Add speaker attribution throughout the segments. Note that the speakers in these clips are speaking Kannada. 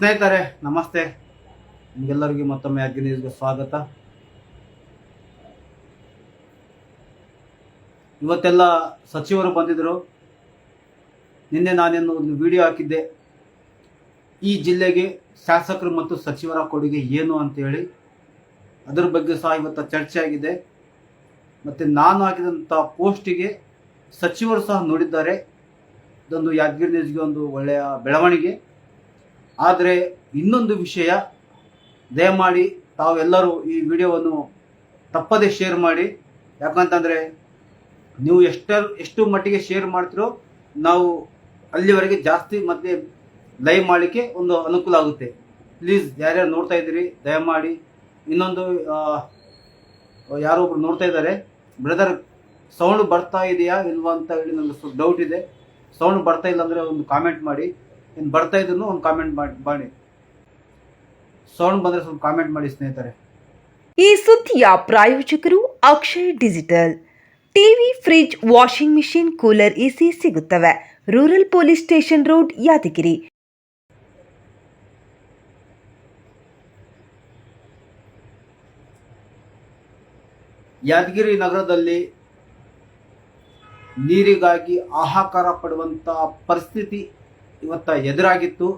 Speaker 1: ಸ್ನೇಹಿತರೆ, ನಮಸ್ತೆ. ನಿಮಗೆಲ್ಲರಿಗೂ ಮತ್ತೊಮ್ಮೆ ಅಗ್ನಿ ನ್ಯೂಸ್ಗೆ ಸ್ವಾಗತ. ಇವತ್ತೆಲ್ಲ ಸಚಿವರು ಬಂದಿದ್ದರು ನಿನ್ನೆ ನಾನೇನು ಒಂದು ವಿಡಿಯೋ ಹಾಕಿದ್ದೆ. ಈ ಜಿಲ್ಲೆಗೆ ಶಾಸಕರು ಮತ್ತು ಸಚಿವರ ಕೊಡುಗೆ ಏನು ಅಂತೇಳಿ. ಅದರ ಬಗ್ಗೆ ಸಹ ಇವತ್ತು ಚರ್ಚೆ ಆಗಿದೆ. ಮತ್ತು ನಾನು ಹಾಕಿದಂಥ ಪೋಸ್ಟಿಗೆ ಸಚಿವರು ಸಹ ನೋಡಿದ್ದಾರೆ. ಇದೊಂದು ಯಾದಗಿರಿ ನ್ಯೂಸ್ಗೆ ಒಂದು ಒಳ್ಳೆಯ ಬೆಳವಣಿಗೆ. ಆದರೆ ಇನ್ನೊಂದು ವಿಷಯ, ದಯಮಾಡಿ ತಾವೆಲ್ಲರೂ ಈ ವಿಡಿಯೋವನ್ನು ತಪ್ಪದೇ ಶೇರ್ ಮಾಡಿ. ಯಾಕಂತಂದರೆ ನೀವು ಎಷ್ಟರ ಎಷ್ಟು ಮಟ್ಟಿಗೆ ಶೇರ್ ಮಾಡ್ತೀರೋ ನಾವು ಅಲ್ಲಿವರೆಗೆ ಜಾಸ್ತಿ ಮತ್ತೆ ಲೈವ್ ಮಾಡಲಿಕ್ಕೆ ಒಂದು ಅನುಕೂಲ ಆಗುತ್ತೆ. ಪ್ಲೀಸ್ ಯಾರ್ಯಾರು ನೋಡ್ತಾ ಇದ್ದೀರಿ, ದಯಮಾಡಿ ಇನ್ನೊಂದು ಯಾರೋ ಒಬ್ರು ನೋಡ್ತಾ ಇದ್ದಾರೆ. ಬ್ರದರ್ ಸೌಂಡ್ ಬರ್ತಾ ಇದೆಯಾ ಇಲ್ವಾ ಅಂತ ಹೇಳಿ ನನಗೆ ಸ್ವಲ್ಪ ಡೌಟ್ ಇದೆ. ಸೌಂಡ್ ಬರ್ತಾ ಇಲ್ಲ ಅಂದರೆ ಒಂದು ಕಾಮೆಂಟ್ ಮಾಡಿ. ಇನ್ನು ಬರ್ತಾ ಇದ್ರು ಒಂದು ಕಾಮೆಂಟ್ ಮಾಡಿ ಮಾಡಿ. ಸೌಂಡ್ ಬಂದ್ರೆ ಸ್ವಲ್ಪ ಕಾಮೆಂಟ್ ಮಾಡಿ ಸ್ನೇಹಿತರೆ.
Speaker 2: ಈ ಸುದ್ದಿಯ ಪ್ರಾಯೋಜಕರು Akshay digital. TV fridge washing machine cooler AC ಸಿಗುತ್ತವೆ. Rural police station road Yadgir.
Speaker 1: Yadgir ನಗರದಲ್ಲಿ ನೀರಿಗಾಗಿ ಆಹಾಕಾರ ಪಡುವಂತಹ ಪರಿಸ್ಥಿತಿ ಇವತ್ತ ಎದುರಾಗಿತ್ತು.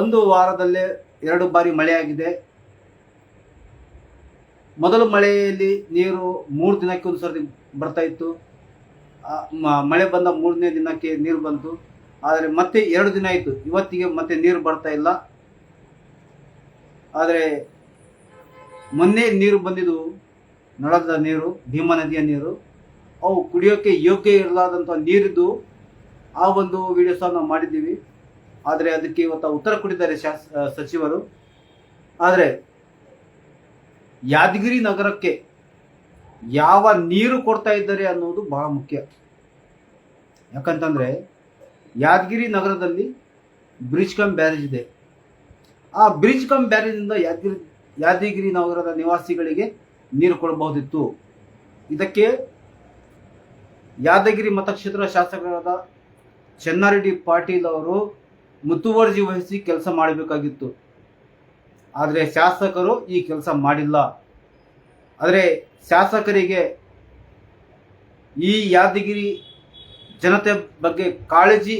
Speaker 1: ಒಂದು ವಾರದಲ್ಲೇ ಎರಡು ಬಾರಿ ಮಳೆಯಾಗಿದೆ. ಮೊದಲು ಮಳೆಯಲ್ಲಿ ನೀರು ಮೂರು ದಿನಕ್ಕೆ ಒಂದು ಸರ್ತಿ ಬರ್ತಾ ಇತ್ತು. ಮಳೆ ಬಂದ ಮೂರನೇ ದಿನಕ್ಕೆ ನೀರು ಬಂತು. ಆದರೆ ಮತ್ತೆ ಎರಡು ದಿನ ಆಯಿತು. ಇವತ್ತಿಗೆ ಮತ್ತೆ ನೀರು ಬರ್ತಾ ಇಲ್ಲ. ಆದರೆ ಮೊನ್ನೆ ನೀರು ಬಂದಿದ್ದು ನಳದ ನೀರು, ಭೀಮಾ ನದಿಯ ನೀರು. ಅವು ಕುಡಿಯೋಕ್ಕೆ ಯೋಗ್ಯ ಇರಲಾದಂಥ ನೀರಿದ್ದು ಆ ಒಂದು ವಿಡಿಯೋ ಸಹ ನಾವು ಮಾಡಿದ್ದೀವಿ. ಆದರೆ ಅದಕ್ಕೆ ಇವತ್ತು ಉತ್ತರ ಕೊಟ್ಟಿದ್ದಾರೆ ಸಚಿವರು. ಆದರೆ ಯಾದಗಿರಿ ನಗರಕ್ಕೆ ಯಾವ ನೀರು ಕೊಡ್ತಾ ಇದ್ದಾರೆ ಅನ್ನೋದು ಬಹಳ ಮುಖ್ಯ. ಯಾಕಂತಂದ್ರೆ ಯಾದಗಿರಿ ನಗರದಲ್ಲಿ ಬ್ರಿಡ್ಜ್ ಕಮ್ ಬ್ಯಾರೇಜ್ ಇದೆ. ಆ ಬ್ರಿಡ್ಜ್ ಕಮ್ ಬ್ಯಾರೇಜಿಂದ ಯಾದಗಿರಿ ಯಾದಗಿರಿ ನಗರದ ನಿವಾಸಿಗಳಿಗೆ ನೀರು ಕೊಡಬಹುದಿತ್ತು. ಇದಕ್ಕೆ ಯಾದಗಿರಿ ಮತಕ್ಷೇತ್ರ ಶಾಸಕರಾದ ಚೆನ್ನಾರೆಡ್ಡಿ ಪಾಟೀಲ್ ಅವರು ಮುತುವರ್ಜಿ ವಹಿಸಿ ಕೆಲಸ ಮಾಡಬೇಕಾಗಿತ್ತು. ಆದರೆ ಶಾಸಕರು ಈ ಕೆಲಸ ಮಾಡಿಲ್ಲ. ಆದರೆ ಶಾಸಕರಿಗೆ ಈ ಯಾದಗಿರಿ ಜನತೆ ಬಗ್ಗೆ ಕಾಳಜಿ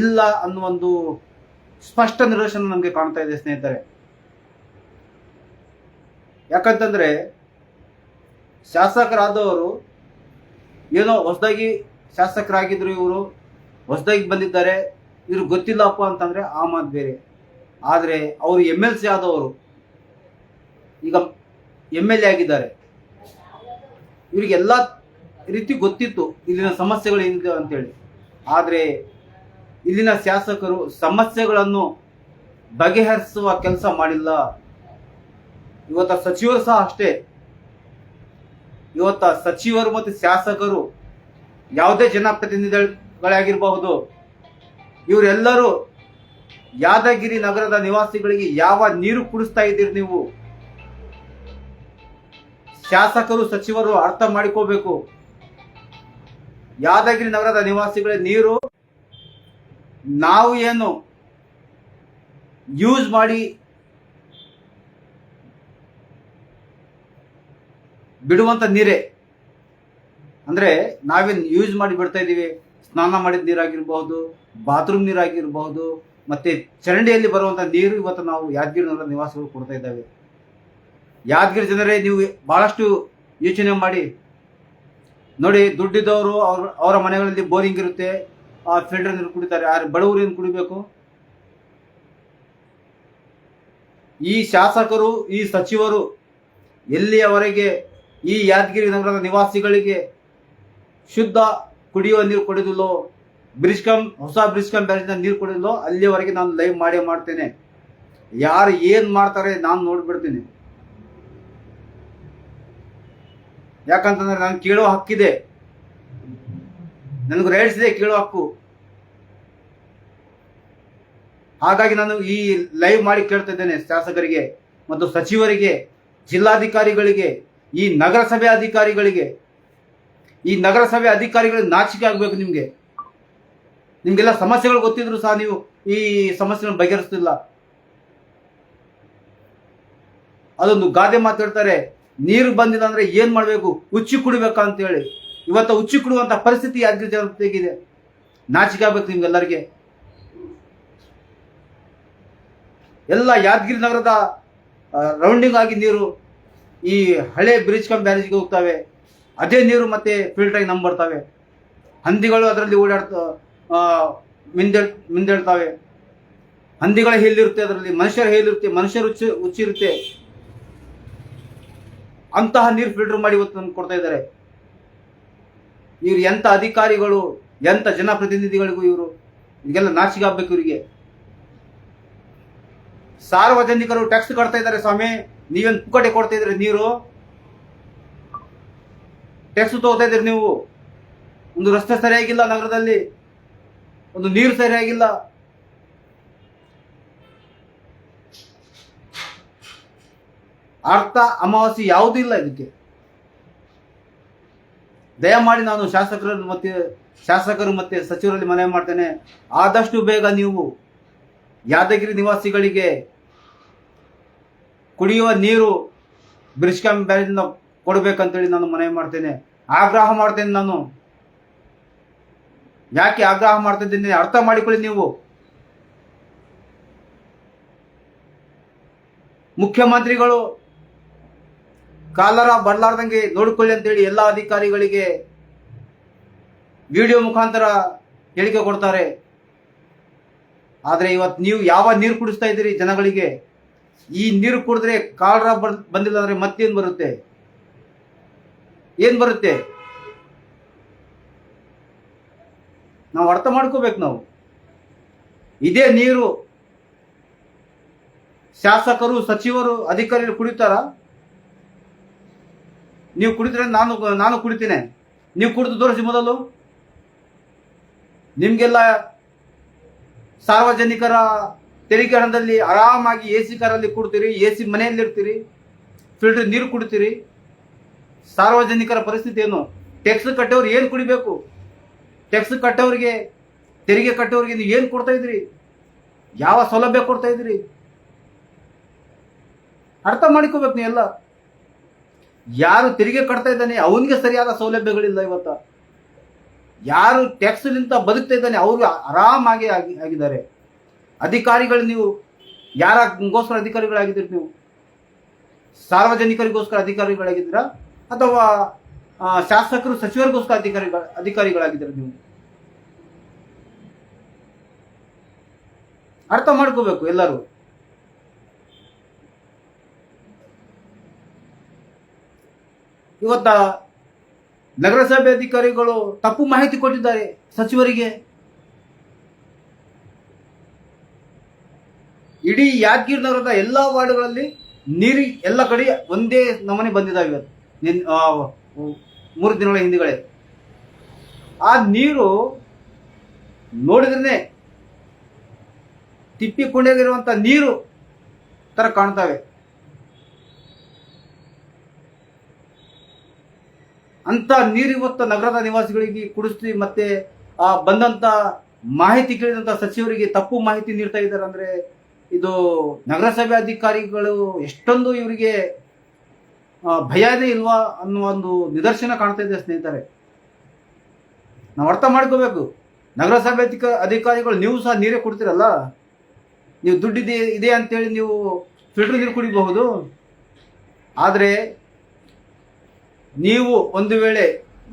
Speaker 1: ಇಲ್ಲ ಅನ್ನೋ ಒಂದು ಸ್ಪಷ್ಟ ನಿದರ್ಶನ ನಮಗೆ ಕಾಣ್ತಾ ಇದೆ ಸ್ನೇಹಿತರೆ. ಯಾಕಂತಂದ್ರೆ ಶಾಸಕರಾದವರು ಏನೋ ಹೊಸದಾಗಿ ಶಾಸಕರಾಗಿದ್ದರು ಇವರು. ಹೊಸದಾಗಿ ಬಂದಿದ್ದಾರೆ. ಇವ್ರು ಗೊತ್ತಿಲ್ಲಪ್ಪ ಅಂತಂದ್ರೆ ಆ ಮಾತು ಬೇರೆ. ಆದರೆ ಅವರು ಎಂ ಎಲ್ ಸಿ ಆದವರು, ಈಗ ಎಂ ಎಲ್ ಎ ಆಗಿದ್ದಾರೆ. ಇವ್ರಿಗೆಲ್ಲ ರೀತಿ ಗೊತ್ತಿತ್ತು ಇಲ್ಲಿನ ಸಮಸ್ಯೆಗಳು ಏನಿದೆ ಅಂತೇಳಿ. ಆದರೆ ಇಲ್ಲಿನ ಶಾಸಕರು ಸಮಸ್ಯೆಗಳನ್ನು ಬಗೆಹರಿಸುವ ಕೆಲಸ ಮಾಡಿಲ್ಲ. ಇವತ್ತ ಸಚಿವರು ಸಹ ಅಷ್ಟೇ. ಇವತ್ತ ಸಚಿವರು ಮತ್ತು ಶಾಸಕರು ಯಾವುದೇ ಜನಪ್ರತಿನಿಧಿಗಳಾಗಿರಬಹುದು ಇವರೆಲ್ಲರೂ ಯಾದಗಿರಿ ನಗರದ ನಿವಾಸಿಗಳಿಗೆ ಯಾವ ನೀರು ಕುಡಿಸ್ತಾ ಇದ್ದೀರಿ ನೀವು? ಶಾಸಕರು, ಸಚಿವರು ಅರ್ಥ ಮಾಡಿಕೋಬೇಕು. ಯಾದಗಿರಿ ನಗರದ ನಿವಾಸಿಗಳ ನೀರು, ನಾವು ಏನು ಯೂಸ್ ಮಾಡಿ ಬಿಡುವಂತ ನೀರೇ. ಅಂದ್ರೆ ನಾವೇನು ಯೂಸ್ ಮಾಡಿ ಬಿಡ್ತಾ ಇದೀವಿ ಸ್ನಾನ ಮಾಡಿದ ನೀರಾಗಿರಬಹುದು, ಬಾತ್ರೂಮ್ ನೀರಾಗಿರಬಹುದು, ಮತ್ತೆ ಚರಂಡಿಯಲ್ಲಿ ಬರುವಂತ ನೀರು ಇವತ್ತು ನಾವು ಯಾದಗಿರಿ ನಗರ ನಿವಾಸಿಗಳು ಕೊಡ್ತಾ ಇದ್ದಾವೆ. ಯಾದಗಿರಿ ಜನರೇ, ನೀವು ಬಹಳಷ್ಟು ಯೋಚನೆ ಮಾಡಿ. ನೋಡಿ, ದುಡ್ಡಿದ್ದವರು ಅವ್ರ, ಅವರ ಮನೆಗಳಲ್ಲಿ ಬೋರಿಂಗ್ ಇರುತ್ತೆ, ಆ ಫಿಲ್ಟರ್ ನೀರು ಕುಡಿತಾರೆ. ಯಾರು ಬಡವರು ಏನು ಕುಡಿಬೇಕು? ಈ ಶಾಸಕರು, ಈ ಸಚಿವರು ಎಲ್ಲಿಯವರೆಗೆ ಈ ಯಾದಗಿರಿ ನಗರದ ನಿವಾಸಿಗಳಿಗೆ ಶುದ್ಧ ಕುಡಿಯುವ ನೀರು ಕೊಡೋದಿಲ್ಲೋ, ಬ್ರಿಜ್ಕಂ, ಹೊಸ ಬ್ರಿಜ್ಕಂ ಕಮ್ ಬ್ಯಾರೇಜ್ನ ನೀರು ಕೊಡೋದಿಲ್ಲೋ ಅಲ್ಲಿಯವರೆಗೆ ನಾನು ಲೈವ್ ಮಾಡೇ ಮಾಡ್ತೇನೆ. ಯಾರು ಏನು ಮಾಡ್ತಾರೆ ನಾನು ನೋಡ್ಬಿಡ್ತೀನಿ. ಯಾಕಂತಂದ್ರೆ ನಾನು ಕೇಳೋ ಹಕ್ಕಿದೆ. ನನಗೆ ರೈಟ್ಸ್ ಇದೆ ಕೇಳೋ ಹಕ್ಕು. ಹಾಗಾಗಿ ನಾನು ಈ ಲೈವ್ ಮಾಡಿ ಕೇಳ್ತಾ ಇದ್ದೇನೆ ಶಾಸಕರಿಗೆ ಮತ್ತು ಸಚಿವರಿಗೆ, ಜಿಲ್ಲಾಧಿಕಾರಿಗಳಿಗೆ, ಈ ನಗರಸಭೆ ಅಧಿಕಾರಿಗಳಿಗೆ ಈ ನಗರಸಭೆ ಅಧಿಕಾರಿಗಳು ನಾಚಿಕೆ ಆಗಬೇಕು ನಿಮಗೆ. ನಿಮ್ಗೆಲ್ಲ ಸಮಸ್ಯೆಗಳು ಗೊತ್ತಿದ್ರು ಸಹ ನೀವು ಈ ಸಮಸ್ಯೆಗಳನ್ನು ಬಗೆಹರಿಸ್ತಿಲ್ಲ ಅದೊಂದು ಗಾದೆ ಮಾತಾಡ್ತಾರೆ ನೀರು ಬಂದಿಲ್ಲ ಅಂದ್ರೆ ಏನ್ ಮಾಡ್ಬೇಕು? ಉಚ್ಚಿ ಕುಡಿಬೇಕಾ ಅಂತ ಹೇಳಿ. ಇವತ್ತು ಉಚ್ಚಿ ಕುಡುವಂತ ಪರಿಸ್ಥಿತಿ ಯಾದಗಿರಿ ಜನತೆಗಿದೆ ನಾಚಿಕೆ ಆಗ್ಬೇಕು ನಿಮ್ಗೆಲ್ಲರಿಗೆ. ಎಲ್ಲ ಯಾದಗಿರಿ ನಗರದ ರೌಂಡಿಂಗ್ ಆಗಿ ನೀರು ಈ ಹಳೆ ಬ್ರಿಡ್ಜ್ ಕಮ್ ಬ್ಯಾರೇಜ್ಗೆ ಹೋಗ್ತವೆ? ಅದೇ ನೀರು ಮತ್ತೆ ಫಿಲ್ಟರ್ ಆಗಿ ನಮ್ ಬರ್ತವೆ. ಹಂದಿಗಳು ಅದರಲ್ಲಿ ಓಡಾಡ್ತ ಮಿಂದೇಳ್, ಮಿಂದೇಳ್ತಾವೆ. ಹಂದಿಗಳ ಹೇಲಿರುತ್ತೆ ಅದರಲ್ಲಿ, ಮನುಷ್ಯರ ಹೇಲಿರುತ್ತೆ ಮನುಷ್ಯರು ಉಚ್ಚಿ ಉಚ್ಚಿರುತ್ತೆ ಅಂತಹ ನೀರು ಫಿಲ್ಟರ್ ಮಾಡಿ ಇವತ್ತು ನಮ್ಗೆ ಕೊಡ್ತಾ ಇದ್ದಾರೆ ಇವ್ರು ಎಂತ ಅಧಿಕಾರಿಗಳು, ಎಂತ ಜನಪ್ರತಿನಿಧಿಗಳಿಗೂ ಇವರು? ಈಗೆಲ್ಲ ನಾಚಿಕೆ ಆಗ್ಬೇಕು ಇವರಿಗೆ. ಸಾರ್ವಜನಿಕರು ಟ್ಯಾಕ್ಸ್ ಕಟ್ತಾ ಇದ್ದಾರೆ ಸ್ವಾಮಿ. ನೀವೇನು ಪುಕ್ಕಟೆ ಕೊಡ್ತಾ ಇದ್ರೆ ನೀರು? ಟ್ಯಾಕ್ಸ್ ತಗೋತಾ ಇದ್ದೀರಿ ನೀವು. ಒಂದು ರಸ್ತೆ ಸರಿಯಾಗಿಲ್ಲ ನಗರದಲ್ಲಿ. ಒಂದು ನೀರು ಸರಿಯಾಗಿಲ್ಲ. ಅರ್ಥ ಅಮಾವಾಸ್ಯೆ ಯಾವುದೂ ಇಲ್ಲ ಇದಕ್ಕೆ. ದಯಮಾಡಿ ನಾನು ಶಾಸಕರನ್ನು ಮತ್ತೆ, ಶಾಸಕರು ಮತ್ತೆ ಸಚಿವರಲ್ಲಿ ಮನವಿ ಮಾಡ್ತೇನೆ. ಆದಷ್ಟು ಬೇಗ ನೀವು ಯಾದಗಿರಿ ನಿವಾಸಿಗಳಿಗೆ ಕುಡಿಯುವ ನೀರು ಬ್ಯಾರೇಜಿಂದ ಕೊಡಬೇಕಂತೇಳಿ ನಾನು ಮನವಿ ಮಾಡ್ತೇನೆ. ಆಗ್ರಹ ಮಾಡ್ತೇನೆ ನಾನು. ಯಾಕೆ ಆಗ್ರಹ ಮಾಡ್ತಾ ಇದ್ದೀನಿ ಅರ್ಥ ಮಾಡಿಕೊಳ್ಳಿ ನೀವು. ಮುಖ್ಯಮಂತ್ರಿಗಳು ಕಾಲರ ಬರಲಾರ್ದಂಗೆ ನೋಡಿಕೊಳ್ಳಿ ಅಂತೇಳಿ ಎಲ್ಲ ಅಧಿಕಾರಿಗಳಿಗೆ ವಿಡಿಯೋ ಮುಖಾಂತರ ಹೇಳಿಕೆ ಕೊಡ್ತಾರೆ. ಆದರೆ ಇವತ್ತು ನೀವು ಯಾವ ನೀರು ಕುಡಿಸ್ತಾ ಇದ್ದೀರಿ ಜನಗಳಿಗೆ? ಈ ನೀರು ಕುಡಿದ್ರೆ ಕಾಲರ ಬಂದಿಲ್ಲ ಅಂದ್ರೆ ಮತ್ತೇನು ಬರುತ್ತೆ? ಏನ್ ಬರುತ್ತೆ? ನಾವು ಅರ್ಥ ಮಾಡ್ಕೋಬೇಕು ನಾವು. ಇದೇ ನೀರು ಶಾಸಕರು, ಸಚಿವರು, ಅಧಿಕಾರಿಗಳು ಕುಡಿತಾರ? ನೀವು ಕುಡಿದ್ರೆ ನಾನು ನಾನು ಕುಡಿತೀನಿ. ನೀವು ಕುಡಿದು ತೋರಿಸಿ ಮೊದಲು. ನಿಮ್ಗೆಲ್ಲ ಸಾರ್ವಜನಿಕರ ತೆರಿಗೆ ಹಣದಲ್ಲಿ ಆರಾಮಾಗಿ ಎ ಸಿ ಕಾರಲ್ಲಿ ಕುಡ್ತೀರಿ ಎ ಸಿ ಮನೆಯಲ್ಲಿ ಇರ್ತೀರಿ ಫಿಲ್ಟರ್ ನೀರು ಕುಡಿತೀರಿ. ಸಾರ್ವಜನಿಕರ ಪರಿಸ್ಥಿತಿ ಏನು ಟ್ಯಾಕ್ಸ್ ಕಟ್ಟೋರು ಏನು ಕುಡಿಬೇಕು? ಟ್ಯಾಕ್ಸ್ ಕಟ್ಟೋರಿಗೆ, ತೆರಿಗೆ ಕಟ್ಟೋರಿಗೆ ನೀವು ಏನು ಕೊಡ್ತಾ ಇದ್ರಿ ಯಾವ ಸೌಲಭ್ಯ ಕೊಡ್ತಾ ಇದ್ರಿ ಅರ್ಥ ಮಾಡಿಕೋಬೇಕು ನೀ ಎಲ್ಲ ಯಾರು ತೆರಿಗೆ ಕಟ್ತಾ ಇದ್ದಾನೆ, ಅವನಿಗೆ ಸರಿಯಾದ ಸೌಲಭ್ಯಗಳಿಲ್ಲ ಇವತ್ತ. ಯಾರು ಟ್ಯಾಕ್ಸ್ಲಿಂದ ಬದುಕ್ತಾ ಇದ್ದಾನೆ, ಅವರು ಆರಾಮಾಗಿ ಆಗಿ, ಆಗಿದ್ದಾರೆ. ಅಧಿಕಾರಿಗಳು ನೀವು ಯಾರಿಗೋಸ್ಕರ ಅಧಿಕಾರಿಗಳಾಗಿದ್ದೀರಿ ನೀವು? ಸಾರ್ವಜನಿಕರಿಗೋಸ್ಕರ ಅಧಿಕಾರಿಗಳಾಗಿದ್ದೀರಾ? ಅಥವಾ ಶಾಸಕರು, ಸಚಿವರಿಗೋಸ್ಕರ ಅಧಿಕಾರಿಗಳ ಅಧಿಕಾರಿಗಳಾಗಿದ್ದಾರೆ ನೀವು? ಅರ್ಥ ಮಾಡ್ಕೋಬೇಕು ಎಲ್ಲರೂ. ಇವತ್ತ ನಗರಸಭೆ ಅಧಿಕಾರಿಗಳು ತಪ್ಪು ಮಾಹಿತಿ ಕೊಟ್ಟಿದ್ದಾರೆ ಸಚಿವರಿಗೆ. ಇಡೀ ಯಾದಗಿರಿ ನಗರದ ಎಲ್ಲಾ ವಾರ್ಡ್ಗಳಲ್ಲಿ ನೀರಿ ಎಲ್ಲ ಕಡೆ ಒಂದೇ ನಮನೆ ಬಂದಿದ್ದಾವೆ ಇವತ್ತು. ನಿನ್ ಮೂರು ದಿನಗಳ ಹಿಂದುಗಡೆ. ಆ ನೀರು ನೋಡಿದ್ರೆ ತಿಪ್ಪಿ ಕುಂಡಿಯಾಗಿರುವಂತ ನೀರು ತರ ಕಾಣ್ತವೆ. ಅಂತ ನೀರು ಇವತ್ತು ನಗರದ ನಿವಾಸಿಗಳಿಗೆ ಕುಡಿಸ್ತೀವಿ ಮತ್ತೆ, ಆ, ಬಂದಂತ ಮಾಹಿತಿ ಕೇಳಿದಂತ ಸಚಿವರಿಗೆ ತಪ್ಪು ಮಾಹಿತಿ ನೀಡ್ತಾ ಇದ್ದಾರೆ ಅಂದ್ರೆ ಇದು ನಗರಸಭೆ ಅಧಿಕಾರಿಗಳು ಎಷ್ಟೊಂದು ಇವರಿಗೆ ಭಯನೇ ಇಲ್ವಾ ಅನ್ನುವ ಒಂದು ನಿದರ್ಶನ ಕಾಣ್ತಾ ಇದೆ ಸ್ನೇಹಿತರೆ. ನಾವು ಅರ್ಥ ಮಾಡ್ಕೋಬೇಕು. ನಗರಸಭೆ ಅಧಿಕ, ಅಧಿಕಾರಿಗಳು, ನೀವು ಸಹ ನೀರೇ ಕೊಡ್ತೀರಲ್ಲ? ನೀವು ದುಡ್ಡಿದೆ ಇದೆ ಅಂತೇಳಿ ನೀವು ಫಿಲ್ಟರ್ ನೀರು ಕುಡಿಬಹುದು? ಆದರೆ ನೀವು ಒಂದು ವೇಳೆ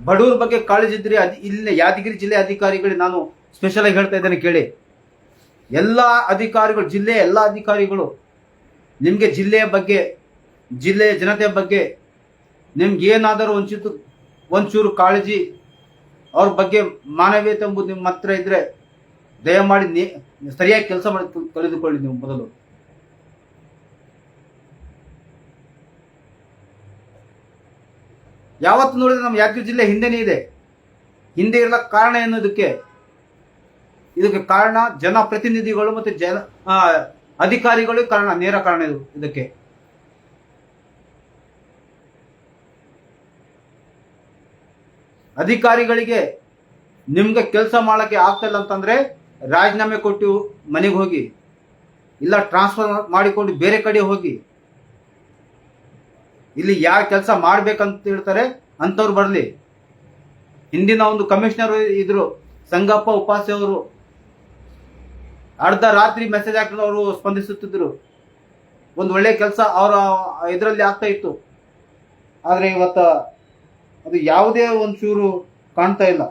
Speaker 1: ಬಡವರ ಬಗ್ಗೆ ಕಾಳಜಿ ಇದ್ರೆ ಅದು ಇಲ್ಲಿನ ಯಾದಗಿರಿ ಜಿಲ್ಲೆ ಅಧಿಕಾರಿಗಳಿಗೆ ನಾನು ಸ್ಪೆಷಲ್ ಆಗಿ ಹೇಳ್ತಾ ಇದ್ದೇನೆ ಕೇಳಿ. ಎಲ್ಲ ಅಧಿಕಾರಿಗಳು, ಜಿಲ್ಲೆಯ ಎಲ್ಲ ಅಧಿಕಾರಿಗಳು ನಿಮಗೆ ಜಿಲ್ಲೆಯ ಬಗ್ಗೆ ಜಿಲ್ಲೆಯ ಜನತೆಯ ಬಗ್ಗೆ ನಿಮ್ಗೆ ಏನಾದರೂ ಒಂಚೂರು ಕಾಳಜಿ ಅವ್ರ ಬಗ್ಗೆ ಮಾನವೀಯತೆ ಎಂಬುದು ನಿಮ್ಮ ಹತ್ರ ಇದ್ರೆ ದಯಮಾಡಿ ನೀ, ಸರಿಯಾಗಿ ಕೆಲಸ ಮಾಡಿ ಕಳೆದುಕೊಳ್ಳಿ ನೀವು ಮೊದಲು. ಯಾವತ್ತು ನೋಡಿದ್ರೆ ನಮ್ಮ ಯಾದಗಿರಿ ಜಿಲ್ಲೆ ಹಿಂದೆನೇ ಇದೆ. ಹಿಂದೆ ಇರಲಕ್ಕೆ ಕಾರಣ ಎನ್ನುವುದಕ್ಕೆ ಇದಕ್ಕೆ ಕಾರಣ ಜನಪ್ರತಿನಿಧಿಗಳು ಮತ್ತೆ ಜನ ಅಧಿಕಾರಿಗಳು ಕಾರಣ, ನೇರ ಕಾರಣ ಇದು, ಇದಕ್ಕೆ. ಅಧಿಕಾರಿಗಳಿಗೆ ನಿಮ್ಗೆ ಕೆಲಸ ಮಾಡೋಕ್ಕೆ ಆಗ್ತಾಯಿಲ್ಲ ಅಂತಂದರೆ ರಾಜೀನಾಮೆ ಕೊಟ್ಟು ಮನೆಗೆ ಹೋಗಿ, ಇಲ್ಲ ಟ್ರಾನ್ಸ್ಫರ್ ಮಾಡಿಕೊಂಡು ಬೇರೆ ಕಡೆ ಹೋಗಿ. ಇಲ್ಲಿ ಯಾರು ಕೆಲಸ ಮಾಡ್ಬೇಕಂತ ಹೇಳ್ತಾರೆ ಅಂಥವ್ರು ಬರಲಿ. ಹಿಂದಿನ ಒಂದು ಕಮಿಷನರ್ ಇದ್ರು, ಸಂಗಪ್ಪ ಉಪಾಸೆ ಅವರು. ಅರ್ಧ ರಾತ್ರಿ ಮೆಸೇಜ್ ಹಾಕಿದ್ರು ಅವರು ಸ್ಪಂದಿಸುತ್ತಿದ್ರು. ಒಂದು ಒಳ್ಳೆ ಕೆಲಸ ಅವರ ಇದರಲ್ಲಿ ಆಗ್ತಾ ಇತ್ತು. ಆದರೆ ಇವತ್ತ ಅದು ಯಾವುದೇ ಒಂಚೂರು ಚೂರು ಕಾಣ್ತಾ ಇಲ್ಲ.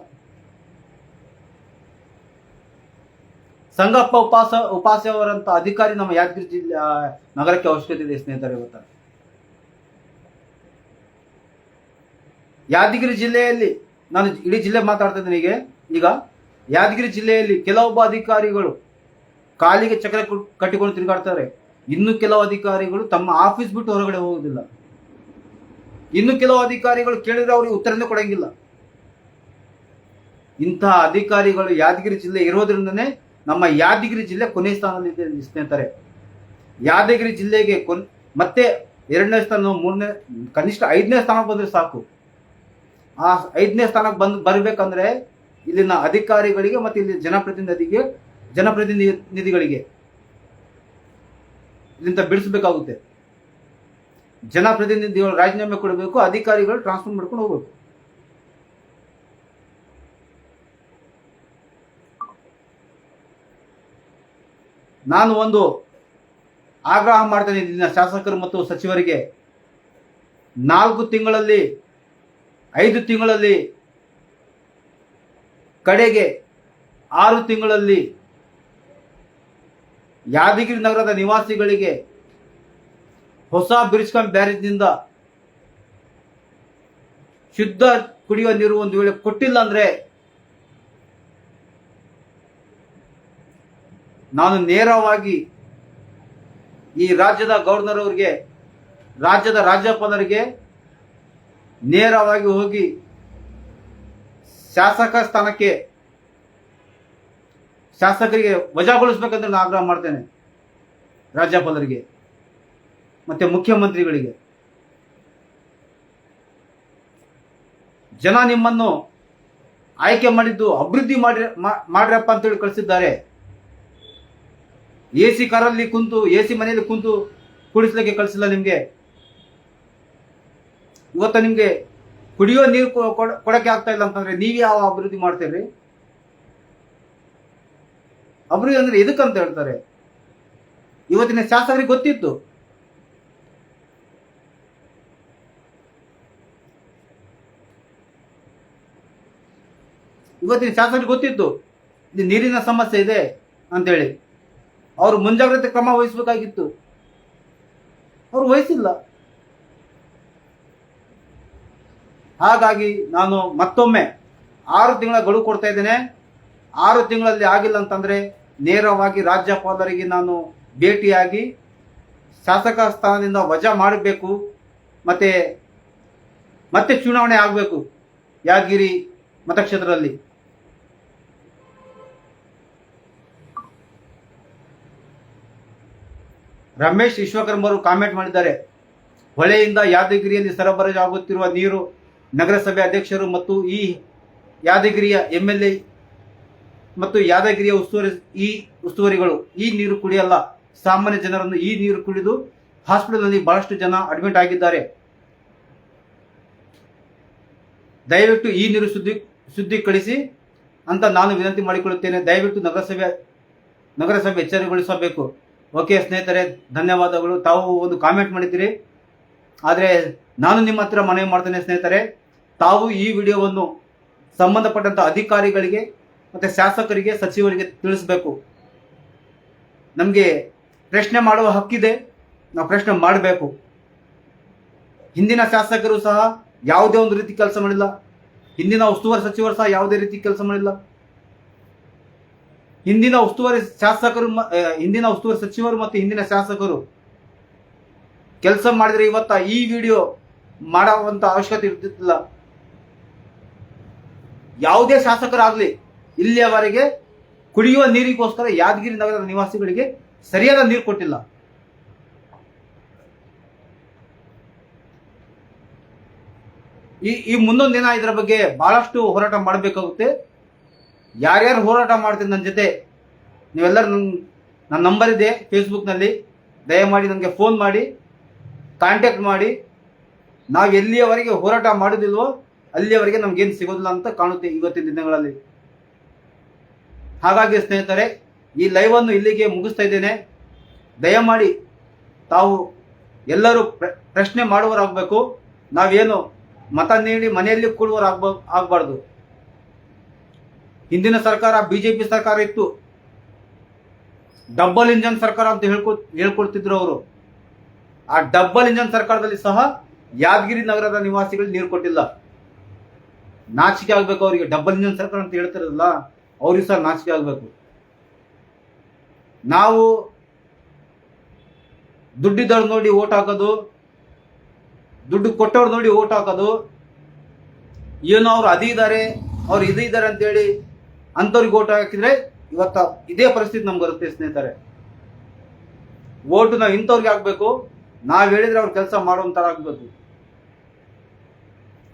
Speaker 1: ಸಂಗಪ್ಪ ಉಪಾಸ ಉಪಾಸ ಅವರಂತ ಅಧಿಕಾರಿ ನಮ್ಮ ಯಾದಗಿರಿ ಜಿಲ್ಲೆ ನಗರಕ್ಕೆ ಅವಶ್ಯಕತೆ ಇದೆ ಸ್ನೇಹಿತರೆ ಇವತ್ತ. ಯಾದಗಿರಿ ಜಿಲ್ಲೆಯಲ್ಲಿ, ನಾನು ಇಡೀ ಜಿಲ್ಲೆ ಮಾತಾಡ್ತಾ ಇದ್ದೀನಿ ಈಗ ಯಾದಗಿರಿ ಜಿಲ್ಲೆಯಲ್ಲಿ ಕೆಲವೊಬ್ಬ ಅಧಿಕಾರಿಗಳು ಕಾಲಿಗೆ ಚಕ್ರ ಕಟ್ಟಿಕೊಂಡು ತಿರುಗಾಡ್ತಾರೆ. ಇನ್ನು ಕೆಲವು ಅಧಿಕಾರಿಗಳು ತಮ್ಮ ಆಫೀಸ್ ಬಿಟ್ಟು ಹೊರಗಡೆ ಹೋಗುದಿಲ್ಲ. ಇನ್ನು ಕೆಲವು ಅಧಿಕಾರಿಗಳು ಕೇಳಿದ್ರೆ ಅವ್ರಿಗೆ ಉತ್ತರನೇ ಕೊಡಂಗಿಲ್ಲ. ಇಂತಹ ಅಧಿಕಾರಿಗಳು ಯಾದಗಿರಿ ಜಿಲ್ಲೆ ಇರೋದ್ರಿಂದನೇ ನಮ್ಮ ಯಾದಗಿರಿ ಜಿಲ್ಲೆ ಕೊನೆ ಸ್ಥಾನದಲ್ಲಿದೆ ಸ್ನೇಹಿತರೆ. ಯಾದಗಿರಿ ಜಿಲ್ಲೆಗೆ ಕೊನ್, ಮತ್ತೆ ಎರಡನೇ ಸ್ಥಾನ, ಮೂರನೇ, ಕನಿಷ್ಠ ಐದನೇ ಸ್ಥಾನಕ್ಕೆ ಬಂದ್ರೆ ಸಾಕು. ಆ ಐದನೇ ಸ್ಥಾನಕ್ಕೆ ಬಂದು, ಬರಬೇಕಂದ್ರೆ ಇಲ್ಲಿನ ಅಧಿಕಾರಿಗಳಿಗೆ ಮತ್ತೆ ಇಲ್ಲಿ ಜನಪ್ರತಿನಿಧಿಗೆ, ಜನಪ್ರತಿನಿಧಿಗಳಿಗೆ ಇಲ್ಲಿಂದ ಬಿಡಿಸಬೇಕಾಗುತ್ತೆ. ಜನಪ್ರತಿನಿಧಿಗಳು ರಾಜೀನಾಮೆ ಕೊಡಬೇಕು, ಅಧಿಕಾರಿಗಳು ಟ್ರಾನ್ಸ್ಫರ್ ಮಾಡ್ಕೊಂಡು ಹೋಗ್ಬೇಕು. ನಾನು ಒಂದು ಆಗ್ರಹ ಮಾಡ್ತೇನೆ ಇಲ್ಲಿನ ಶಾಸಕರು ಮತ್ತು ಸಚಿವರಿಗೆ. ನಾಲ್ಕು ತಿಂಗಳಲ್ಲಿ, ಐದು ತಿಂಗಳಲ್ಲಿ, ಕಡೆಗೆ ಆರು ತಿಂಗಳಲ್ಲಿ, ಯಾದಗಿರಿ ನಗರದ ನಿವಾಸಿಗಳಿಗೆ ಹೊಸ ಬ್ರಿಡ್ಜ್ಕಂ ಬ್ಯಾರೇಜ್ನಿಂದ ಶುದ್ಧ ಕುಡಿಯುವ ನೀರು ಒಂದು ವೇಳೆ ಕೊಟ್ಟಿಲ್ಲ ಅಂದ್ರೆ ನಾನು ನೇರವಾಗಿ ಈ ರಾಜ್ಯದ ಗವರ್ನರ್ ಅವರಿಗೆ, ರಾಜ್ಯದ ರಾಜ್ಯಪಾಲರಿಗೆ ನೇರವಾಗಿ ಹೋಗಿ ಶಾಸಕ ಸ್ಥಾನಕ್ಕೆ ಶಾಸಕರಿಗೆ ವಜಾಗೊಳಿಸ್ಬೇಕಂತ ನಾನು ಆಗ್ರಹ ಮಾಡ್ತೇನೆ ರಾಜ್ಯಪಾಲರಿಗೆ. ಮತ್ತೆ ಮುಖ್ಯಮಂತ್ರಿಗಳಿಗೆ. ಜನ ನಿಮ್ಮನ್ನು ಆಯ್ಕೆ ಮಾಡಿದ್ದು, ಅಭಿವೃದ್ಧಿ ಮಾಡಿ ಮಾಡ್ರಪ್ಪ ಅಂತೇಳಿ ಕಳಿಸಿದ್ದಾರೆ. ಎ ಸಿ ಕಾರಲ್ಲಿ ಕುಂತು, ಎ ಸಿ ಮನೆಯಲ್ಲಿ ಕುಂತು ಕುಡಿಸ್ಲಿಕ್ಕೆ ಕಳಿಸಿಲ್ಲ ನಿಮ್ಗೆ. ಇವತ್ತು ನಿಮ್ಗೆ ಕುಡಿಯೋ ನೀರು ಕೊಡಕ್ಕೆ ಆಗ್ತಾ ಇಲ್ಲ ಅಂತಂದ್ರೆ ನೀವು ಯಾವ ಅಭಿವೃದ್ಧಿ ಮಾಡ್ತೀರಿ? ಅಭಿವೃದ್ಧಿ ಅಂದ್ರೆ ಇದಕ್ಕಂತ ಹೇಳ್ತಾರೆ? ಇವತ್ತಿನ ಶಾಸಕರಿಗೆ ಗೊತ್ತಿತ್ತು. ಇವತ್ತಿನ ಶಾಸಕರಿಗೆ ಗೊತ್ತಿತ್ತು ನೀರಿನ ಸಮಸ್ಯೆ ಇದೆ ಅಂತೇಳಿ. ಅವರು ಮುಂಜಾಗ್ರತೆ ಕ್ರಮ ವಹಿಸಬೇಕಾಗಿತ್ತು. ಅವರು ವಹಿಸಿಲ್ಲ. ಹಾಗಾಗಿ ನಾನು ಮತ್ತೊಮ್ಮೆ ಆರು ತಿಂಗಳ ಗಡುವು ಕೊಡ್ತಾ ಇದ್ದೇನೆ. ಆರು ತಿಂಗಳಲ್ಲಿ ಆಗಿಲ್ಲ ಅಂತಂದ್ರೆ ನೇರವಾಗಿ ರಾಜ್ಯಪಾಲರಿಗೆ ನಾನು ಭೇಟಿಯಾಗಿ ಶಾಸಕ ಸ್ಥಾನದಿಂದ ವಜಾ ಮಾಡಬೇಕು, ಮತ್ತೆ ಮತ್ತೆ ಚುನಾವಣೆ ಆಗಬೇಕು ಯಾದಗಿರಿ ಮತಕ್ಷೇತ್ರದಲ್ಲಿ. ರಮೇಶ್ ವಿಶ್ವಕರ್ಮರು ಕಾಮೆಂಟ್ ಮಾಡಿದ್ದಾರೆ. ಹೊಳೆಯಿಂದ ಯಾದಗಿರಿಯಲ್ಲಿ ಸರಬರಾಜು ಆಗುತ್ತಿರುವ ನೀರು ನಗರಸಭೆ ಅಧ್ಯಕ್ಷರು ಮತ್ತು ಈ ಯಾದಗಿರಿಯ ಎಂ ಎಲ್ ಎ ಮತ್ತು ಯಾದಗಿರಿಯ ಉಸ್ತುವಾರಿ, ಈ ಉಸ್ತುವಾರಿಗಳು ಈ ನೀರು ಕುಡಿಯಲ್ಲ. ಸಾಮಾನ್ಯ ಜನರನ್ನು ಈ ನೀರು ಕುಡಿದು ಹಾಸ್ಪಿಟಲ್ನಲ್ಲಿ ಬಹಳಷ್ಟು ಜನ ಅಡ್ಮಿಟ್ ಆಗಿದ್ದಾರೆ. ದಯವಿಟ್ಟು ಈ ನೀರು ಶುದ್ಧಿ ಕಳಿಸಿ ಅಂತ ನಾನು ವಿನಂತಿ ಮಾಡಿಕೊಳ್ಳುತ್ತೇನೆ. ದಯವಿಟ್ಟು ನಗರಸಭೆ ನಗರಸಭೆ ಎಚ್ಚರಿಗೊಳಿಸಬೇಕು. ಓಕೆ ಸ್ನೇಹಿತರೆ, ಧನ್ಯವಾದಗಳು. ತಾವು ಒಂದು ಕಾಮೆಂಟ್ ಮಾಡಿದ್ದೀರಿ. ಆದರೆ ನಾನು ನಿಮ್ಮ ಹತ್ರ ಮನವಿ ಮಾಡ್ತೇನೆ ಸ್ನೇಹಿತರೆ, ತಾವು ಈ ವಿಡಿಯೋವನ್ನು ಸಂಬಂಧಪಟ್ಟಂತ ಅಧಿಕಾರಿಗಳಿಗೆ ಮತ್ತು ಶಾಸಕರಿಗೆ, ಸಚಿವರಿಗೆ ತಿಳಿಸಬೇಕು. ನಮಗೆ ಪ್ರಶ್ನೆ ಮಾಡುವ ಹಕ್ಕಿದೆ. ನಾವು ಪ್ರಶ್ನೆ ಮಾಡಬೇಕು. ಹಿಂದಿನ ಶಾಸಕರು ಸಹ ಯಾವುದೇ ಒಂದು ರೀತಿ ಕೆಲಸ ಮಾಡಿಲ್ಲ. ಹಿಂದಿನ ಉಸ್ತುವಾರಿ ಸಚಿವರು ಸಹ ಯಾವುದೇ ರೀತಿ ಕೆಲಸ ಮಾಡಿಲ್ಲ. ಹಿಂದಿನ ಉಸ್ತುವಾರಿ ಶಾಸಕರು ಹಿಂದಿನ ಉಸ್ತುವಾರಿ ಸಚಿವರು ಮತ್ತು ಹಿಂದಿನ ಶಾಸಕರು ಕೆಲಸ ಮಾಡಿದರೆ ಇವತ್ತ ಈ ವಿಡಿಯೋ ಮಾಡುವಂತ ಅವಶ್ಯಕತೆ ಇರ್ತಿಲ್ಲ ಯಾವುದೇ ಶಾಸಕರಾಗಲಿ ಇಲ್ಲಿಯವರೆಗೆ ಕುಡಿಯುವ ನೀರಿಗೋಸ್ಕರ ಯಾದಗಿರಿ ನಗರದ ನಿವಾಸಿಗಳಿಗೆ ಸರಿಯಾದ ನೀರು ಕೊಟ್ಟಿಲ್ಲ. ಈ ಈ ಮುಂದೊಂದು ದಿನ ಇದರ ಬಗ್ಗೆ ಬಹಳಷ್ಟು ಹೋರಾಟ ಮಾಡಬೇಕಾಗುತ್ತೆ. ಯಾರ್ಯಾರು ಹೋರಾಟ ಮಾಡ್ತೀನಿ ನನ್ನ ಜೊತೆ, ನೀವೆಲ್ಲರೂ ನನ್ನ ನನ್ನ ನಂಬರ್ ಇದೆ ಫೇಸ್ಬುಕ್ನಲ್ಲಿ ದಯಮಾಡಿ ನನಗೆ ಫೋನ್ ಮಾಡಿ ಕಾಂಟ್ಯಾಕ್ಟ್ ಮಾಡಿ. ನಾವು ಎಲ್ಲಿಯವರೆಗೆ ಹೋರಾಟ ಮಾಡೋದಿಲ್ವೋ, ಅಲ್ಲಿಯವರೆಗೆ ನಮಗೇನು ಸಿಗೋದಿಲ್ಲ ಅಂತ ಕಾಣುತ್ತೆ ಇವತ್ತಿನ ದಿನಗಳಲ್ಲಿ. ಹಾಗಾಗಿ ಸ್ನೇಹಿತರೆ, ಈ ಲೈವನ್ನು ಇಲ್ಲಿಗೆ ಮುಗಿಸ್ತಾ ಇದ್ದೇನೆ. ದಯಮಾಡಿ ತಾವು ಎಲ್ಲರೂ ಪ್ರ- ಪ್ರಶ್ನೆ ಮಾಡುವರಾಗಬೇಕು ನಾವೇನು ಮತ ನೀಡಿ ಮನೆಯಲ್ಲಿ ಕೂಡುವರಾಗ್ಬ ಆಗಬಾರ್ದು. ಹಿಂದಿನ ಸರ್ಕಾರ, ಬಿಜೆಪಿ ಸರ್ಕಾರ ಇತ್ತು. ಡಬಲ್ ಇಂಜನ್ ಸರ್ಕಾರ ಅಂತ ಹೇಳ್ಕೊ ಹೇಳ್ಕೊಳ್ತಿದ್ರು ಅವರು. ಆ ಡಬಲ್ ಇಂಜನ್ ಸರ್ಕಾರದಲ್ಲಿ ಸಹ ಯಾದಗಿರಿ ನಗರದ ನಿವಾಸಿಗಳು ನೀರು ಕೊಟ್ಟಿಲ್ಲ. ನಾಚಿಕೆ ಆಗ್ಬೇಕು ಅವರಿಗೆ. ಡಬಲ್ ಇಂಜನ್ ಸರ್ಕಾರ ಅಂತ ಹೇಳ್ತಿರಲ್ಲ ಅವ್ರಿಗೆ ಸಹ ನಾಚಿಕೆ ಆಗ್ಬೇಕು. ನಾವು ದುಡ್ಡಿದ್ದವ್ರು ನೋಡಿ ಓಟ್ ಹಾಕೋದು, ದುಡ್ಡು ಕೊಟ್ಟವ್ರು ನೋಡಿ ಓಟ್ ಹಾಕೋದು. ಏನೋ ಅವ್ರು ಅದೇ ಇದ್ದಾರೆ ಅವ್ರು ಇದಿದ್ದಾರೆ ಅಂತೇಳಿ ಅಂಥವ್ರಿಗೆ ಓಟ್ ಹಾಕಿದ್ರೆ ಇವತ್ತ ಇದೇ ಪರಿಸ್ಥಿತಿ ನಮ್ಗೆ ಬರುತ್ತೆ ಸ್ನೇಹಿತರೆ. ಓಟು ನಾವು ಇಂಥವ್ರಿಗೆ ಹಾಕ್ಬೇಕು, ನಾವು ಹೇಳಿದ್ರೆ ಅವ್ರು ಕೆಲಸ ಮಾಡುವಂತರ ಆಗ್ಬೇಕು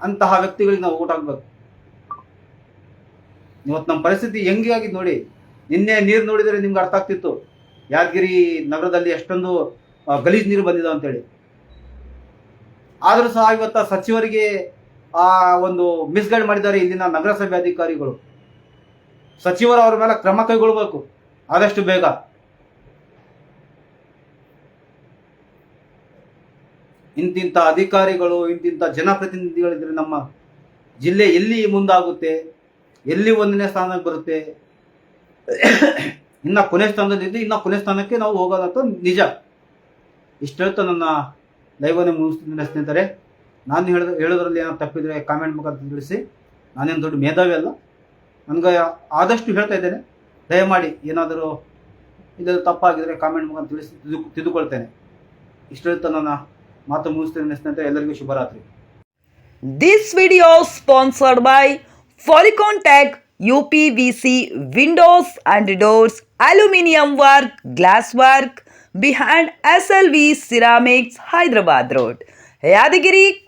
Speaker 1: ಅಂತಹ ವ್ಯಕ್ತಿಗಳಿಗೆ ನಾವು ಓಟ್ ಹಾಕ್ಬೇಕು. ಇವತ್ತು ನಮ್ಮ ಪರಿಸ್ಥಿತಿ ಹೆಂಗೆ ಆಗಿದ್ ನೋಡಿ, ನಿನ್ನೆ ನೀರು ನೋಡಿದರೆ ನಿಮ್ಗೆ ಅರ್ಥ ಆಗ್ತಿತ್ತು. ಯಾದಗಿರಿ ನಗರದಲ್ಲಿ ಎಷ್ಟೊಂದು ಗಲೀಜು ಗಲೀಜ್ ನೀರು ಬಂದಿದೆ ಅಂತೇಳಿ. ಆದರೂ ಸಹ ಇವತ್ತ ಸಚಿವರಿಗೆ, ಆ, ಒಂದು ಮಿಸ್ಗೈಡ್ ಮಾಡಿದ್ದಾರೆ ಇಲ್ಲಿನ ನಗರಸಭೆ ಅಧಿಕಾರಿಗಳು. ಸಚಿವರು ಅವರ ಮೇಲೆ ಕ್ರಮ ಕೈಗೊಳ್ಬೇಕು. ಆದಷ್ಟು ಬೇಗ. ಇಂತಿಂಥ ಅಧಿಕಾರಿಗಳು ಇಂತಿಂಥ ಜನಪ್ರತಿನಿಧಿಗಳಿದ್ರೆ ನಮ್ಮ ಜಿಲ್ಲೆ ಎಲ್ಲಿ ಮುಂದಾಗುತ್ತೆ, ಎಲ್ಲಿ ಒಂದನೇ ಸ್ಥಾನಕ್ಕೆ ಬರುತ್ತೆ, ಇನ್ನ ಕೊನೆ ಸ್ಥಾನದಲ್ಲಿದ್ದು ಇನ್ನ ಕೊನೆ ಸ್ಥಾನಕ್ಕೆ ನಾವು ಹೋಗೋದಂತ ನಿಜ. ಇಷ್ಟು ಹೇಳ್ತಾ ನನ್ನ ಲೈವನ್ನೇ ಮುಗಿಸ್ತಿದ್ದೀನಿ ಸ್ನೇಹಿತರೆ, ನಾನು ಹೇಳಿದ, ಹೇಳೋದ್ರಲ್ಲಿ ಏನೋ ತಪ್ಪಿದ್ರೆ ಕಾಮೆಂಟ್ ಮುಖಾಂತರ ತಿಳಿಸಿ. ನಾನೇನು ದೊಡ್ಡ ಮೇಧಾವಿ ಅಲ್ಲ. ನನಗೆ ಆದಷ್ಟು ಹೇಳ್ತಾ ಇದ್ದೇನೆ ದಯಮಾಡಿ ಏನಾದರೂ ಇದು ತಪ್ಪಾಗಿದ್ದರೆ ಕಾಮೆಂಟ್ ಮುಖಾಂತರ ತಿಳಿಸಿ ತಿದ್ದು ತಿದ್ದುಕೊಳ್ತೇನೆ ಇಷ್ಟು ಹೇಳ್ತಾ ನನ್ನ ಮಾತು ಮುಗಿಸ್ತೇನೆ ಸ್ನೇಹಿತರೆ ಎಲ್ಲರಿಗೂ ಶುಭರಾತ್ರಿ
Speaker 2: This video sponsored by C Tech UPVC windows and doors, glass work, glass work behind SLV Ceramics Hyderabad Road, Yadagiri,